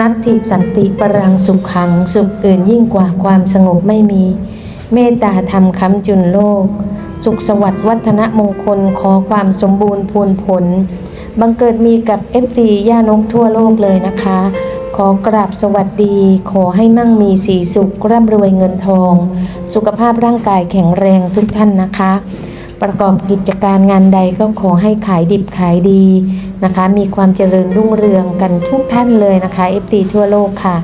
นัตถิสันติปรังสุขขังสุขอื่นยิ่งกว่าความสงบไม่มี เมตตาธรรมค้ำจุนโลก สุขสวัสดิ์วัฒนมงคลขอความสมบูรณ์พูนผล บังเกิดมีกับเอฟตีย่านกทั่วโลกเลยนะคะ ขอกราบสวัสดี ขอให้มั่งมีสีสุขร่ำรวยเงินทอง สุขภาพร่างกายแข็งแรงทุกท่านนะคะ ประกอบกิจการงานใดก็ขอให้ขายดิบขายดีนะคะ มีความเจริญรุ่งเรืองกันทุกท่านเลยนะคะเอฟตีทั่วโลกค่ะ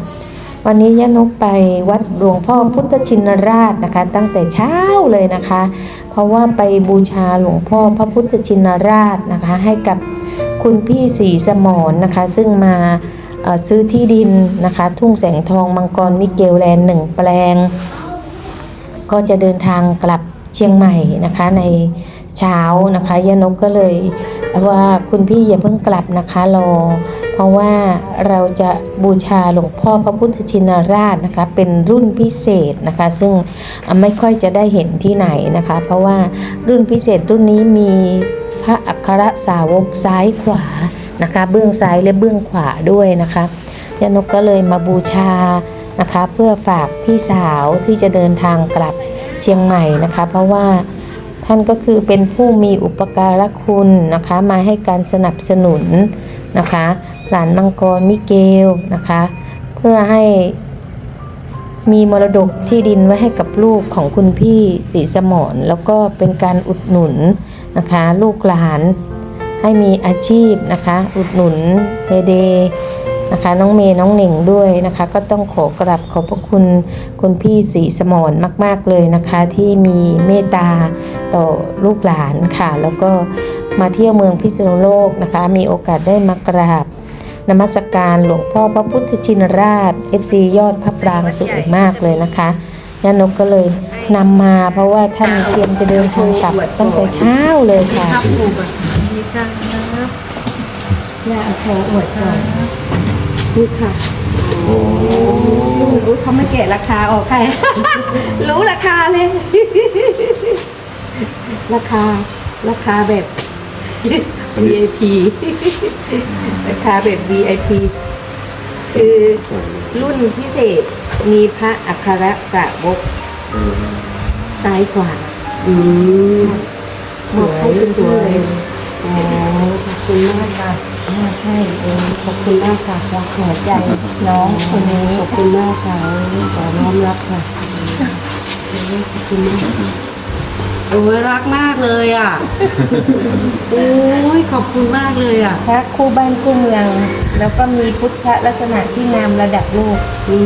วันนี้ย่านกไปวัดหลวงพ่อพุทธชินราชนะคะ ตั้งแต่เช้าเลยนะคะ เพราะว่าไปบูชาหลวงพ่อพระพุทธชินราชนะคะ ให้กับคุณพี่ศรีสมรนะคะ ซึ่งมาซื้อที่ดินนะคะ ทุ่งแสงทองมังกรมิเกลแลนด์หนึ่งแปลง ก็จะเดินทางกลับ เชียงใหม่นะคะในเช้านะคะยานกก็เลยว่าคุณพี่อย่าเพิ่งกลับนะคะรอ เพราะว่าเราจะบูชาหลวงพ่อพระพุทธชินราชนะคะเป็นรุ่นพิเศษนะคะ ซึ่งไม่ค่อยจะได้เห็นที่ไหนนะคะ เพราะว่ารุ่นพิเศษรุ่นนี้มีพระอัครสาวกซ้ายขวานะคะเบื้องซ้ายและเบื้องขวาด้วยนะคะยานกก็เลยมาบูชานะคะ เพื่อฝากพี่สาวที่จะเดินทางกลับ เชียงใหม่นะคะ เพราะว่าท่านก็คือเป็นผู้มีอุปการะคุณนะคะ มาให้การสนับสนุนนะคะ หลานมังกรมิเกลนะคะ เพื่อให้มีมรดกที่ดินไว้ให้กับลูกของคุณพี่ศรีสมรแล้วก็เป็นการอุดหนุนนะคะ ลูกหลานให้มีอาชีพนะคะ อุดหนุนเมเด นะคะ น้องเมย์น้องหนิงด้วยนะคะ ก็ต้องขอกราบขอบพระคุณคุณพี่ศรีสมรมาก ๆเลยนะคะ ที่มีเมตตาต่อลูกหลานค่ะ แล้วก็มาเที่ยวเมืองพิษณุโลกนะคะ มีโอกาสได้มากราบนมัสการหลวงพ่อพระพุทธชินราช FC ยอดพระปรางสวยมากเลยนะคะยานกก็เลยนำมาเพราะว่าท่านเตรียมจะเดินทางกลับตั้งแต่เช้าเลยค่ะครับผูกมีการนะครับย่าขออวดก่อน นี่ค่ะรู้เขาไม่เกะราคาออกใคร รู้ราคาเลย ราคา ราคาแบบ VIP ราคาแบบ VIP คือรุ่นพิเศษมีพระอัครสาวกซ้ายขวาอืมมอบให้คุณพี่เลยอ๋อขอบคุณมากค่ะ อ่าใช่เออขอบคุณมากค่ะรักหัวใจน้องคนนี้ขอบคุณมากค่ะขอน้อมรับค่ะขอบคุณมากค่ะโอ้ยรักมากเลยอะ โอ้ยขอบคุณมากเลยอะ พระคู่บ้านคู่เมือง แล้วก็มีพุทธลักษณะที่งามระดับโลกอื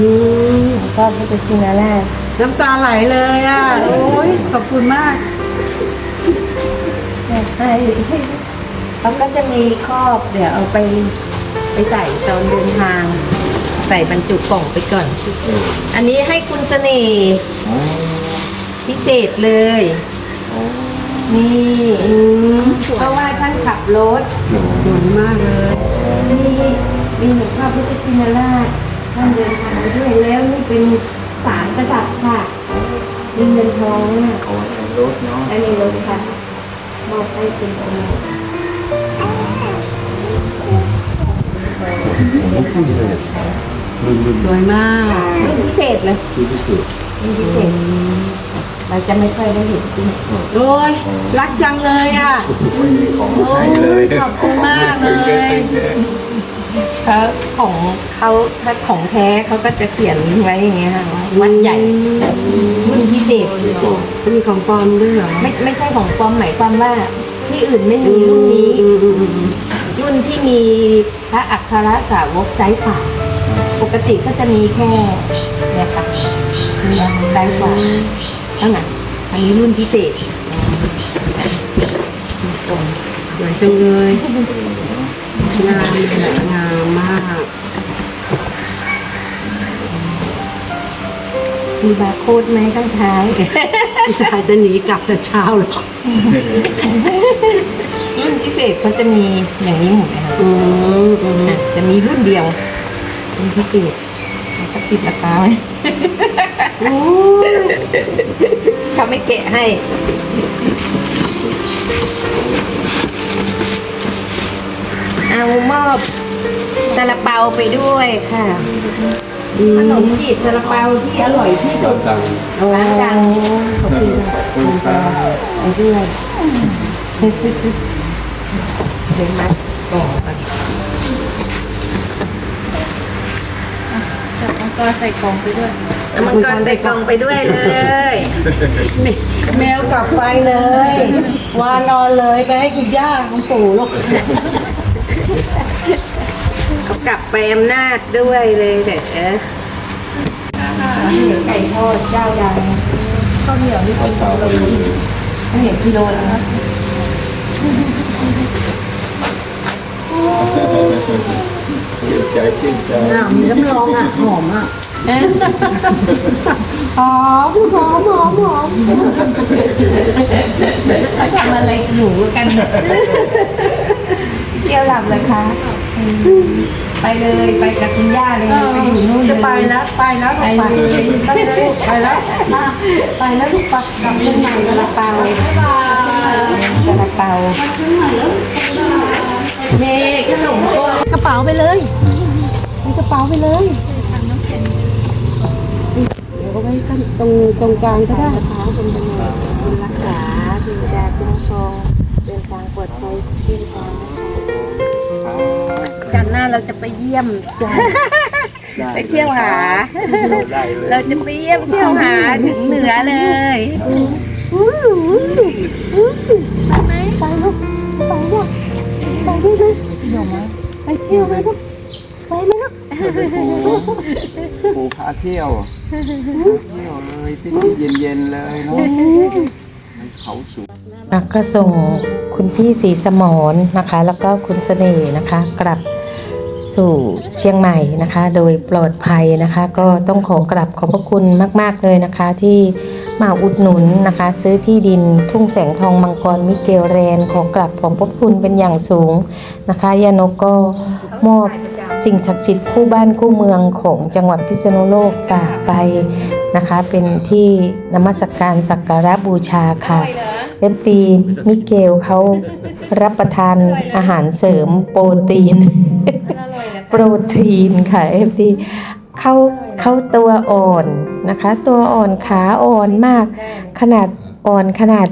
มหลวงพ่อพุทธชินราชน้ำตาไหลเลยอะ โอ้ยขอบคุณมาก ให้ เขาก็จะมีครอบเดี๋ยวเอาไปไปใส่ตอนเดินทาง ใส่บรรจุกล่องไปก่อน อันนี้ให้คุณเสน่ห์พิเศษเลย นี่เพราะว่าท่านขับรถสวยมากเลยนี่มีหลวงพ่อพุทธชินราชท่านเดินทางไปด้วยแล้วนี่เป็นสารกษัตริย์ค่ะมีเงินทองเนี่ยโอ้ยรถเนาะอันนี้รถค่ะมอบให้เป็นองค์ สวยมากรุ่นพิเศษเลยคือพิเศษรุ่นพิเศษ เราจะไม่ค่อยได้เห็นจริงโอ้ยรักจังเลยอะไม่มีของโอ้ให้ยเลยขอบคุณมากเลยเขาของเขาถ้าของแท้เขาก็จะเขียนไว้อย่างเงี้ยค่ะว่าวัดใหญ่รุ่นพิเศษมีของปลอมด้วยเหรอไม่ไม่ใช่ของปลอมหมายความว่าที่อื่นไม่มีรุ่นนี้อืมอืมอืม รุ่นที่มีพระอัครสาวกซ้ายขวาปกติก็จะมีแค่เนี่ยค่ะมีซ้ายขวาเท่านั้นอันนี้รุ่นพิเศษสวยจังเลยงามเลยงามมากมีบาร์โค้ดไหมข้างท้ายพี่ชายจะหนีกลับแต่เช้าเหรอรุ่นพิเศ ษเขาจะมีอย่างนี้หมดเลยค่ะอืมอืมอะจะมีรุ่นเดียวรุ่นพิเศษแล้วก็ติดราคาไว้โอ้ยเขาไม่แกะให้ เอามอบซาลาเปาไปด้วยค่ะขนมจีบซาลาเปาที่อร่อยที่สุดตังร้านดังขอบคุณค่ะคุณตาไปด้วย เดี๋ยวมาก่อนมังกรใส่กล่องไปด้วยเอามังกรใส่กล่องไปด้วยเลยแมวกลับไปเลย วานอนเลยไปให้คุณย่าคุณปู่ลูกเอากลับไปอำนาจด้วยเลยเด็ดเอ๊ะเหนียวไก่ทอดเจ้าดังข้าวเหนียวนี่ข้าวเช้าก็มีข้าวเหนียวกิโลแล้ว ชื่นใจชื่นใจอ้าวมีน้ำรองอะ หอมอะหอมหอมหอมหอมเขาทำอะไรหนูกันเนี่ยเที่ยวหลับเลยคะไปเลยไปกับคุณย่าเลยไปอยู่นู่นเลยจะไปแล้วไปแล้วไปไปไปแล้วไปแล้วมาไปแล้วลูกปักกลับเชียงใหม่ซาแล้วลาเปาซาลาเปาเฮ้ขนมโคตรกระเป๋าไปเลย ระเป๋าไปเลยเดี๋ยวเอาไว้ข้างตรงตรงกลางก็ได้นะคะคุณตำรวจคุณรักษาเทวดาคุ้มครองเดินทางปลอดภัยที่ทางกันหน้าเราจะไปเยี่ยมไปเที่ยวหา เราจะไปเยี่ยมเที่ยวหาถึงเหนือเลยไปลูกไปลูกไปด้วยเลยไปเที่ยวไหมลูกไปไหมลูก ปูพาเที่ยวพาเที่ยวเลยที่นี่เย็นๆเลยเนาะเขาสูงก็ส่งคุณพี่สีสมรนะคะ แล้วก็คุณเสน่ห์นะคะ กลับ สู่เชียงใหม่นะคะ โดยปลอดภัยนะคะ ก็ต้องขอกลับขอบพระคุณมาก ๆ เลยนะคะ ที่มาอุดหนุนนะคะ ซื้อที่ดินทุ่งแสงทองมังกรมิเกลแรน ขอกลับขอบพระคุณเป็นอย่างสูงนะคะยานกก็มอบสิ่งศักดิ์สิทธิ์คู่บ้านคู่เมืองของจังหวัดพิษณุโลกฝากไปนะคะ เป็นที่นมัสการสักการะบูชาค่ะเอฟตีมิเกลเขารับประทานอาหารเสริมโปรตีน โปรตีนค่ะเอฟตีเขาเขาตัวอ่อนนะคะ ตัวอ่อนขาอ่อนมาก ขนาดอ่อนขนาด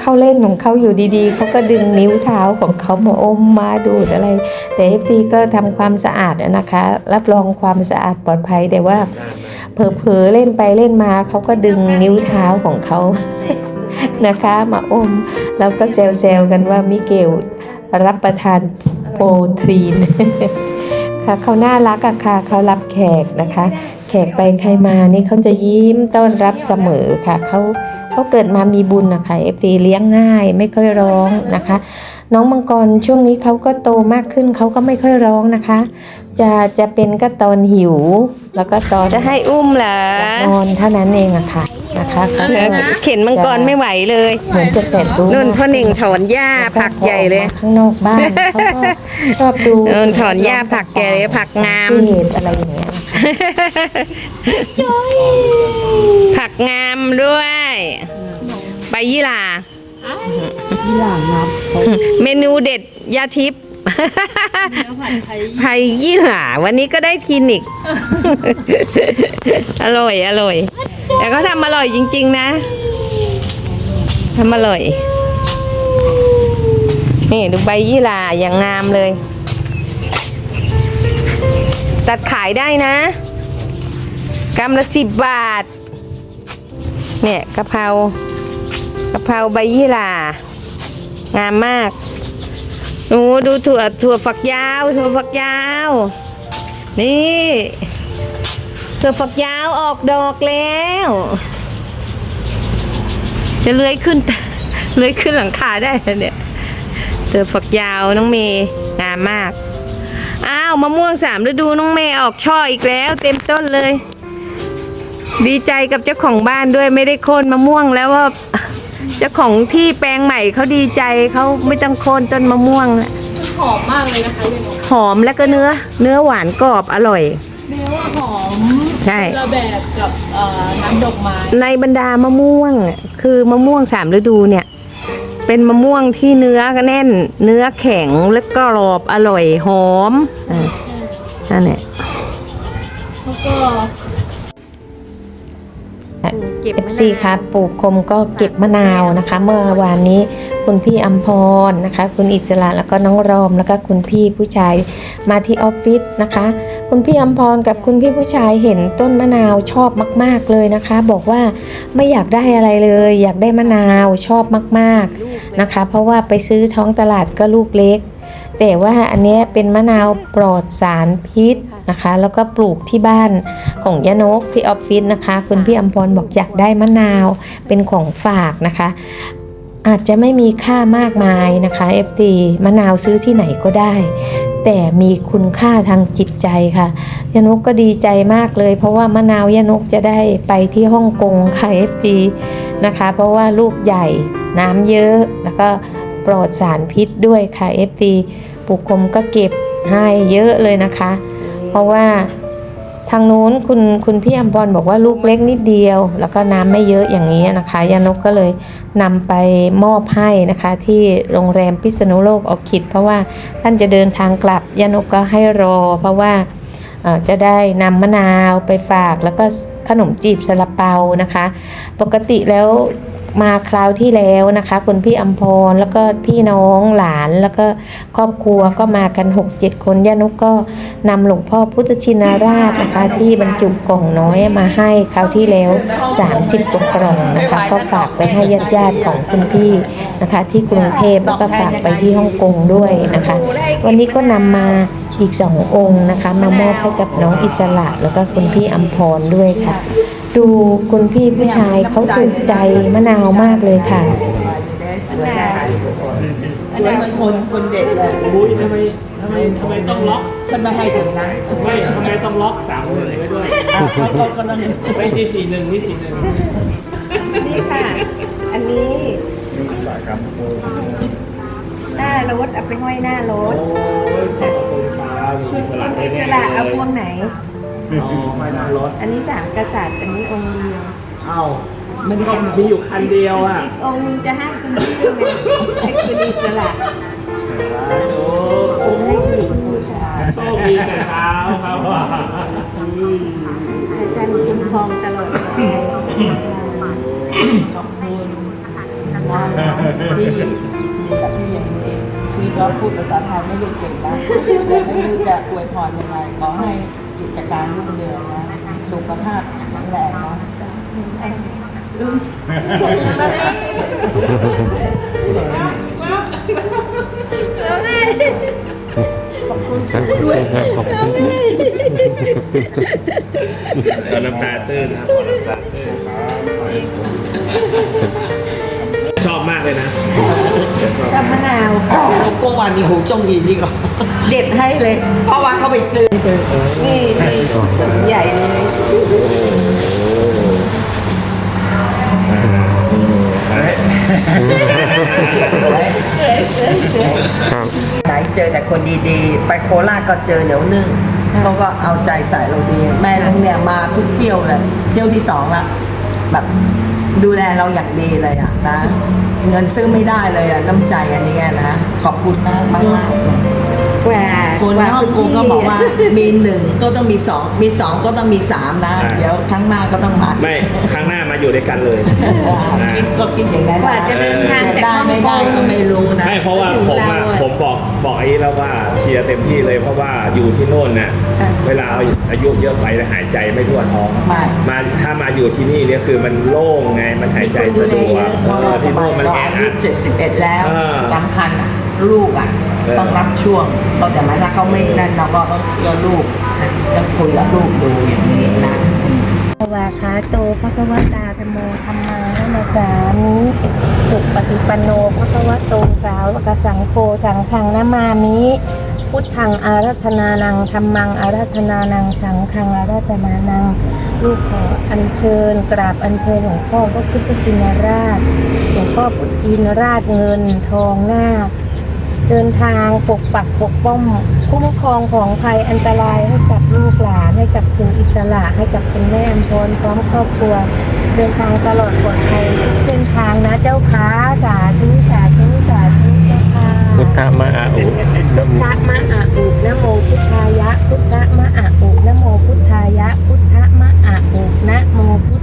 เข้าเล่นของเขาอยู่ดีๆ เขาก็ดึงนิ้วเท้าของเขามาอมมาดูดอะไร แต่เอฟซีก็ทำความสะอาดนะคะ รับรองความสะอาดปลอดภัยแต่ว่าเผลอๆเล่นไปเล่นมาเขาก็ดึงนิ้วเท้าของเขานะคะมาอมแล้วก็เซลๆกันว่ามิเกลรับประทานโปรตีน ค่ะเขาน่ารักอะค่ะเขารับแขกนะคะ แขกไปใครมานี่เขาจะยิ้มต้อนรับเสมอค่ะเขาเขาเกิดมามีบุญนะคะเอฟซีเลี้ยงง่ายไม่ค่อยร้องนะคะ น้องมังกรช่วงนี้เขาก็โตมากขึ้นเขาก็ไม่ค่อยร้องนะคะ จะจะเป็นก็ตอนหิว แล้วก็ตอนจะให้อุ้มเหรอนอนเท่านั้นเองอะค่ะ นะคะเขาก็เข็นมังกรไม่ไหวเลยเหมือนจะเสร็จรู้นุ่นพ่อหนึ่งถอนหญ้าผักใหญ่เลย ข้างนอกบ้านเขาก็ชอบดูนุ่นถอนหญ้าผักใหญ่เลยผักงามเศษอะไรอย่างเงี้ยนะคะผักงามด้วย ใบยี่หร่า ที่หลังนับเมนูเด็ดยาทิพย์ ไผ่ยี่หร่าวันนี้ก็ได้กินอีกอร่อย อร่อย แต่ก็ทำอร่อยจริง ๆ นะทำอร่อย นี่ดูใบยี่หร่าอย่างงามเลย ตัดขายได้นะกำละสิบบาท เนี่ยกะเพรากะเพราใบยี่หร่างามมาก หนูดูถั่วถั่วฝักยาวถั่วฝักยาว นี่ถั่วฝักยาวออกดอกแล้ว จะเลื้อยขึ้นเลื้อยขึ้นหลังคาได้เนี่ยถั่วฝักยาวน้องเมย์งามมาก อ้าวมะม่วงสามฤดูน้องเมย์ออกช่ออีกแล้ว เต็มต้นเลย ดีใจกับเจ้าของบ้านด้วยไม่ได้โค่นมะม่วงแล้วว่า เจ้าของที่แปลงใหม่เขาดีใจเขาไม่ต้องโค่นต้นมะม่วงแล้วหอมมากเลยนะคะยังหอมแล้วก็เนื้อ เนื้อหวานกรอบอร่อยเนื้อว่าหอมใช่ ระแบบกับเอ่อน้ำดอกไม้ในบรรดามะม่วงคือมะม่วงสามฤดูเนี่ย เป็นมะม่วงที่เนื้อแน่น เนื้อแข็งและกรอบอร่อยหอมอะนั่นแหละแล้วก็ เก็บเอฟซีครับปลูกคมก็เก็บมะนาวนะคะ เมื่อวานนี้คุณพี่อัมพรนะคะ คุณอิสระแล้วก็น้องรอมแล้วก็คุณพี่ผู้ชายมาที่ออฟฟิศนะคะ คุณพี่อัมพรกับคุณพี่ผู้ชายเห็นต้นมะนาวชอบมาก ๆเลยนะคะ บอกว่าไม่อยากได้อะไรเลย อยากได้มะนาวชอบมากๆนะคะ เพราะว่าไปซื้อท้องตลาดก็ลูกเล็ก แต่ว่าอันเนี้ยเป็นมะนาวปลอดสารพิษ นะคะ แล้วก็ปลูกที่บ้านของยานกที่ออฟฟิศนะคะ คุณพี่อัมพรบอกอยากได้มะนาวเป็นของฝากนะคะ อาจจะไม่มีค่ามากมายนะคะ FT มะนาวซื้อที่ไหนก็ได้ แต่มีคุณค่าทางจิตใจค่ะยานกก็ดีใจมากเลย เพราะว่ามะนาวยานกจะได้ไปที่ฮ่องกงค่ะ FT นะคะ เพราะว่าลูกใหญ่น้ำเยอะแล้วก็ปลอดสารพิษด้วยค่ะ FT ปุกคมก็เก็บให้เยอะเลยนะคะ เพราะว่าทางนู้นคุณคุณพี่อัมพรบอกว่าลูกเล็กนิดเดียว แล้วก็น้ำไม่เยอะอย่างนี้นะคะ ยานกก็เลยนำไปมอบให้นะคะ ที่โรงแรมพิษณุโลกออคิด เพราะว่าท่านจะเดินทางกลับ ยานกก็ให้รอ เพราะว่าจะได้นำมะนาวไปฝากแล้วก็ขนมจีบซาลาเปานะคะ ปกติแล้ว มาคราวที่แล้วนะคะคุณพี่อัมพรแล้วก็พี่น้องหลานแล้วก็ครอบครัวก็มากัน 6-7 คนย่านุกก็นำหลวงพ่อพุทธชินราชนะคะ ที่บรรจุกล่องน้อยมาให้คราวที่แล้ว 30กว่ากล่องนะคะ ก็ฝากไปให้ญาติญาติของคุณพี่นะคะ ที่กรุงเทพแล้วก็ฝากไปที่ฮ่องกงด้วยนะคะ วันนี้ก็นำมาอีกสององค์นะคะ มามอบให้กับน้องอิสระแล้วก็คุณพี่อัมพรด้วยค่ะ ดูคุณพี่ผู้ชายเขาถูกใจมะนาวมากเลยค่ะสวยเหมือนคนคนเด็กเลยอุ้ยทำไมทำไมทำไมต้องล็อกฉันไม่ให้ถึงนะไม่ทำไมต้องล็อกสามหนึ่งไว้ด้วยเขาเขาก็ต้องไม่ที่สี่หนึ่งนี่สี่หนึ่งนี่ค่ะ อันนี้หน้ารถเอาไปห้อยหน้ารถโอ้ยขอบคุณครับมีคุณสลัดอิสระเอาพวงไหน อ๋อไม่นำรถอันนี้สามกษัตริย์อันนี้องค์เดียวเอ้ามันก็มีอยู่คันเดียวอะอีกองค์หนึงจะให้คุณพี่ไงให้คุณอิสระโอ้คุณให้อีกคุณค่ะโชคดีแต่เช้าครับอุ้ยอาจารย์คุ้มครองตลอดไปขอบคุณที่ดีกับพี่อย่างนี้พี่ก็พูดภาษาไทยไม่ได้เก่งนะแต่ไม่รู้จะอวยพรยังไงขอให้ กิจการรุ่งเรืองนะสุขภาพแข็งแรงนะตอนน้ำตาตื้นครับน้ำตาตื้นช ชอบมะนาวก็วันนี้หูจงยินดีกว่าเด็ดให้เลย เพราะว่าเขาไปซื้อ นี่นี่ใหญ่เลยไหนเจอแต่คนดีๆ ไปโคราชก็เจอเหนียวนึ่งเขาก็เอาใจใส่เราดี แม่ลุงเนี่ยมาทุกเที่ยวเลย เที่ยวที่สองละแบบดูแลเราอย่างดีเลยอะนะ เงินซื้อไม่ได้เลยอะน้ำใจอันเนี้ยนะ ขอบคุณมากมากกว่าคนกว่าฮ่องคุณกงพี่ก็บอกว่ามีหนึ่งก็ต้องมีสองมีสองก็ต้องมีสามนะอ่าเดี๋ยวครั้งหน้าก็ต้องมาอีกไม่ครั้งหน้ามา อยู่ด้วยกันเลยคิดก็คิดอย่างนั้นกว่าจะเดินทางจากได้ฮ่องไม่กได้งก็ไม่รู้นะไม่เพราะว่าถึงผมอะเราอะผมบอกบอกไอ้แล้วว่าเชียร์เต็มที่เลยเพราะว่าอยู่ที่โน่นน่ะค่ะเวลาอายุเยอะไปแล้วหายใจไม่ทั่วท้องไม่มาถ้ามาอยู่ที่นี่เนี่ยคือมันโล่งไงมันหายใจสะดวกเพราะเอเราอที่โน่นมันเราแออายุอัดเจ็ดสิบเอ็ดแล้วเออสำคัญอะลูกอะเออต้องรับช่วงเราแต่มาถ้าเขาไม่นั่นเราก็ต้องเชื่อลูกต้องคุยกับลูกดูอย่างนี้นะส วาขาโตพระกวตาธรรมโมธรรมานาสามิสุปฏิปันโนพระกวโตสาวกสังโฆสังฆังนามามิ พุทธังอารัธนานังธรรมังอารัธนานังสังฆังอารัธนานังลูกขออัญเชิญกราบอัญเชิญหลวงพ่อพระพุทธชินราชหลวงพ่อพุทธินราชเงินทองหน้า เดินทางปกปักปกป้อง คุ้มครองของภัยอันตรายให้กับลูกหลานให้กับคุณอิสระ ให้กับคุณแม่อมพรพร้อมครอบครัว เดินทางตลอดปลอดภัยเส้นทางนะเจ้าค้าสาธุสาธุสาธุเจ้าค่ะพุทธมาอาอุพุทธมะอะอุนะโมพุทธายะ พุทธมะอะอุนะโมพุทธายะ พุทธมะอะอุนะโมพุท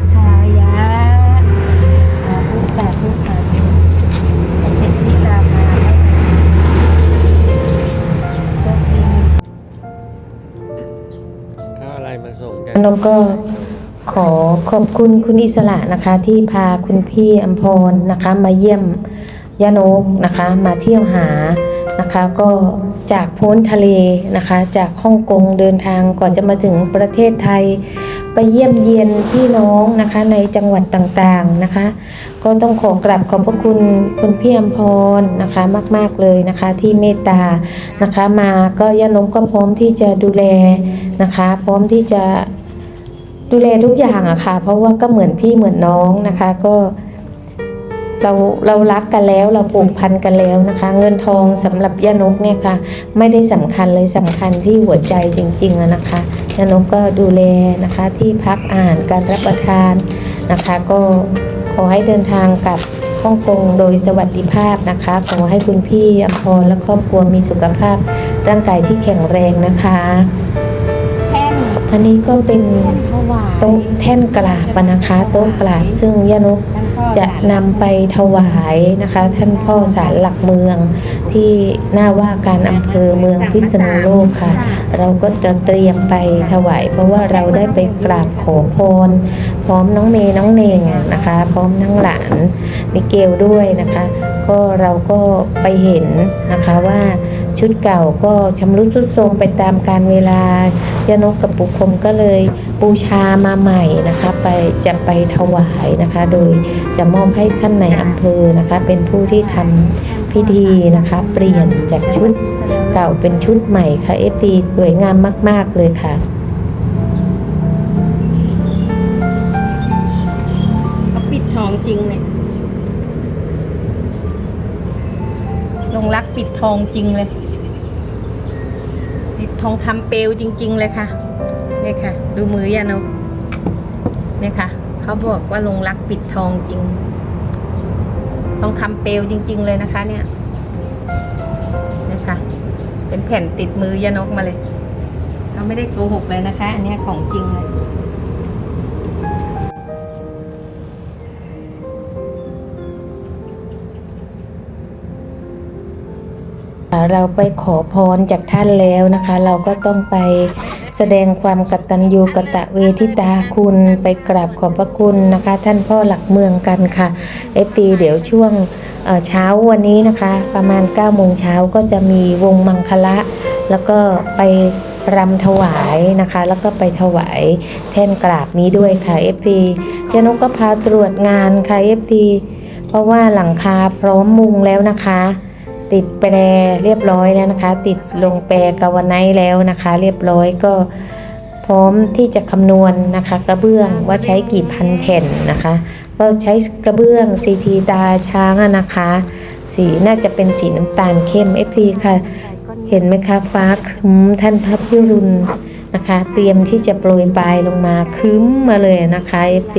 อะไรมาส่งกันน้องก็ขอขอบคุณคุณอิสระนะคะที่พาคุณพี่อัมพรนะคะมาเยี่ยมยานกนะคะมาเที่ยวหานะคะก็จากพ้นทะเลนะคะ จากฮ่องกงเดินทางก่อนจะมาถึงประเทศไทย ไปเยี่ยมเยียนพี่น้องนะคะในจังหวัดต่างๆนะคะ ก็ต้องขอกราบขอบพระคุณคุณพี่อัมพรนะคะมากๆเลยนะคะที่เมตตานะคะมาก็ย่านกก็พร้อมที่จะดูแลนะคะ พร้อมที่จะ ดูแลทุกอย่างอะค่ะ เพราะว่าก็เหมือนพี่เหมือนน้องนะคะ ก็เราเรารักกันแล้วเราผูกพันกันแล้วนะคะ เงินทองสำหรับย่านกเนี่ยค่ะ ไม่ได้สำคัญเลยสำคัญที่หัวใจจริงๆอะนะคะย่านกก็ดูแลนะคะที่พักอาหารการรับประทานนะคะ ก็ขอให้เดินทางกลับฮ่องกงโดยสวัสดิภาพนะคะ ขอให้คุณพี่อมพรและครอบครัวมีสุขภาพร่างกายที่แข็งแรงนะคะแท่นอันนี้ก็เป็นถวาย โต๊ะแท่นกราบนะคะโต๊ะกราบซึ่งย่านกจะนำไปถวายนะคะ ท่านพ่อสารหลักเมืองที่หน้าว่าการอำเภอเมืองพิษณุโลกค่ะ เราก็จะเตรียมไปถวาย เพราะว่าเราได้ไปกราบขอพรพร้อมน้องเมย์น้องเนงนะคะ พร้อมทั้งหลานมิเกลด้วยนะคะ ก็เราก็ไปเห็นนะคะว่า ชุดเก่าก็ชำรุดทรุดโทรมไปตามการเวลายานกกับปุคมก็เลยบูชามาใหม่นะคะไปจะไปถวายนะคะ โดยจะมอบให้ท่านในอำเภอนะคะ เป็นผู้ที่ทำพิธีนะคะ เปลี่ยนจากชุดเก่าเป็นชุดใหม่ค่ะเอฟดีสวยงามมาก ๆ เลยค่ะเขาปิดทองจริงเนี่ย ลงรักปิดทองจริงเลย ปิดทองคำเปลวจริง ๆ เลยค่ะเนี่ยค่ะ ดูมือยานกเนี่ยค่ะ เขาบอกว่าลงรักปิดทองจริง ทองคำเปลวจริง ๆ เลยนะคะ เนี่ยเนี่ยค่ะเป็นแผ่นติดมือยานกมาเลย เราไม่ได้โกหกเลยนะคะ อันนี้ของจริงเลย เราไปขอพรจากท่านแล้วนะคะ เราก็ต้องไปแสดงความกตัญญูกตเวทิตาคุณไปกราบขอบพระคุณนะคะ ท่านพ่อหลักเมืองกันค่ะเอฟตีเดี๋ยวช่วงเช้าวันนี้นะคะ ประมาณ9โมงเช้าก็จะมีวงมังคละ แล้วก็ไปรำถวายนะคะ แล้วก็ไปถวายแท่นกราบนี้ด้วยค่ะ FT ยานกก็พาตรวจงานค่ะ FT เพราะว่าหลังคาพร้อมมุงแล้วนะคะ ติดแปรเรียบร้อยแล้วนะคะ ติดลงแปรกาวไนแล้วนะคะ เรียบร้อยก็พร้อมที่จะคำนวณนะคะ กระเบื้องว่าใช้กี่พันแผ่นนะคะ ก็ใช้กระเบื้องซีทีตาช้างนะคะ สีน่าจะเป็นสีน้ำตาลเข้ม FT ค่ะ เห็นไหมคะฟ้าคึ้มท่านพระพิรุณนะคะ เตรียมที่จะโปรยปลายลงมาคึ้มมาเลยนะคะ FT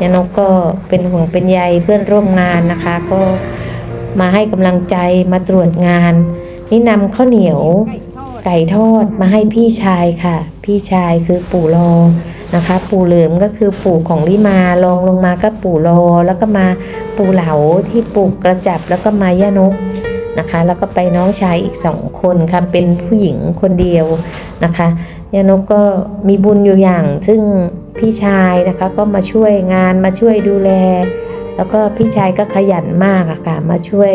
ยานกก็เป็นห่วงเป็นใยเพื่อนร่วมงานนะคะ ก็ มาให้กำลังใจมาตรวจงาน นี่นำข้าวเหนียวไก่ทอดมาให้พี่ชายค่ะ พี่ชายคือปู่รอนะคะ ปู่เหลิมก็คือปู่ของลิมาลองลงมาก็ปู่รอแล้วก็มาปู่เหลาที่ปู่กระจับแล้วก็มาย่านกนะคะ แล้วก็ไปน้องชายอีกสองคนค่ะเป็นผู้หญิงคนเดียวนะคะย่านกก็มีบุญอยู่อย่าง ซึ่งพี่ชายนะคะก็มาช่วยงานมาช่วยดูแล แล้วก็พี่ชายก็ขยันมากอะค่ะมาช่วย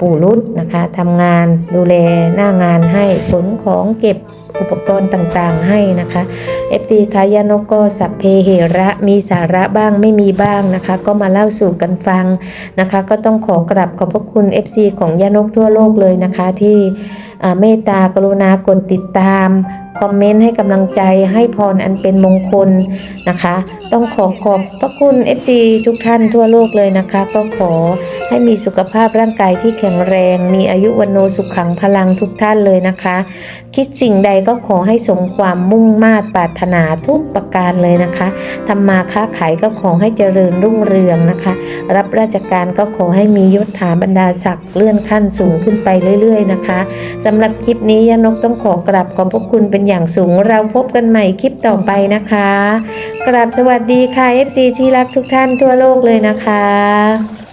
ปู่รุดนะคะทำงานดูแลหน้างานให้ขนของเก็บอุปกรณ์ต่างๆให้นะคะเอฟตีคายานกก็สัพเพเหระมีสาระบ้างไม่มีบ้างนะคะ ก็มาเล่าสู่กันฟังนะคะ ก็ต้องขอกราบขอบพระคุณ FC ของยานกทั่วโลกเลยนะคะ ที่เมตตากรุณากดติดตาม คอมเมนต์ให้กำลังใจให้พรอันเป็นมงคลนะคะ ต้องขอขอบพระคุณ FG ทุกท่านทั่วโลกเลยนะคะ ก็ขอ ให้มีสุขภาพร่างกายที่แข็งแรง มีอายุวันโนสุขขังพลังทุกท่านเลยนะคะ คิดสิ่งใดก็ขอให้สมความมุ่งมาตรปรารถนาทุกประการเลยนะคะทำมาค้าขายก็ขอให้เจริญรุ่งเรืองนะคะ รับราชการก็ขอให้มียศถาบรรดาศักดิ์เลื่อนขั้นสูงขึ้นไปเรื่อย ๆ นะคะสำหรับคลิปนี้ยานกต้องขอกราบขอบพระคุณเป็นอย่างสูง เราพบกันใหม่คลิปต่อไปนะคะกราบสวัสดีค่ะ FC ที่รักทุกท่านทั่วโลกเลยนะคะ